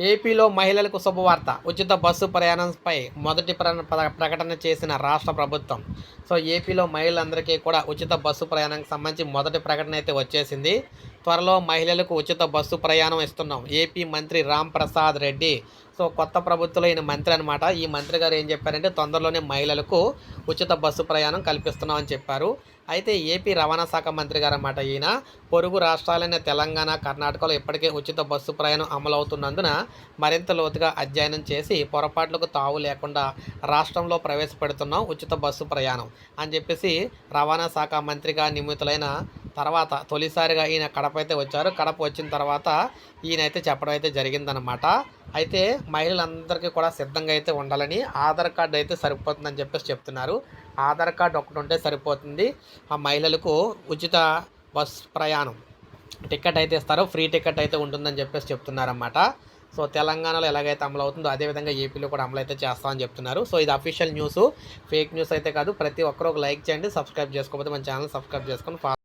ఏపీలో మహిళలకు శుభవార్త. ఉచిత బస్సు ప్రయాణంపై మొదటి ప్రకటన చేసిన రాష్ట్ర ప్రభుత్వం. సో ఏపీలో మహిళలందరికీ కూడా ఉచిత బస్సు ప్రయాణానికి సంబంధించి మొదటి ప్రకటన అయితే వచ్చేసింది. త్వరలో మహిళలకు ఉచిత బస్సు ప్రయాణం ఇస్తున్నాం. ఏపీ మంత్రి రామ్ ప్రసాద్ రెడ్డి. సో కొత్త ప్రభుత్వంలో ఈయన మంత్రి అనమాట ఈ మంత్రి గారు ఏం చెప్పారంటే తొందరలోనే మహిళలకు ఉచిత బస్సు ప్రయాణం కల్పిస్తున్నామని చెప్పారు. అయితే ఏపీ రవాణా శాఖ మంత్రి గారు అన్నమాట ఈయన. పొరుగు రాష్ట్రాలైన తెలంగాణ కర్ణాటకలో ఇప్పటికే ఉచిత బస్సు ప్రయాణం అమలవుతున్నందున మరింత లోతుగా అధ్యయనం చేసి పొరపాట్లకు తావు లేకుండా రాష్ట్రంలో ప్రవేశపెడుతున్నాం ఉచిత బస్సు ప్రయాణం అని చెప్పేసి రవాణా శాఖ మంత్రిగా నియమితులైన తర్వాత తొలిసారిగా ఈయన కడప అయితే వచ్చారు. కడప వచ్చిన తర్వాత ఈయన అయితే చెప్పడం అయితే జరిగిందనమాట అయితే మహిళలందరికీ కూడా సిద్ధంగా అయితే ఉండాలని ఆధార్ కార్డు అయితే సరిపోతుందని చెప్పేసి చెప్తున్నారు. ఆధార్ కార్డు ఒకటి ఉంటే సరిపోతుంది. ఆ మహిళలకు ఉచిత బస్ ప్రయాణం టికెట్ అయితే ఇస్తారు. ఫ్రీ టికెట్ అయితే ఉంటుందని చెప్పేసి చెప్తున్నారన్నమాట. సో తెలంగాణలో ఎలాగైతే అమలు అవుతుందో అదేవిధంగా ఏపీలో కూడా అమలు అయితే చేస్తామని చెప్తున్నారు. సో ఇది అఫీషియల్ న్యూస్ ఫేక్ న్యూస్ అయితే కాదు. ప్రతి ఒక్కరూ ఒక లైక్ చేయండి సబ్స్క్రైబ్ చేసుకోకపోతే మన ఛానల్ సబ్స్క్రైబ్ చేసుకొని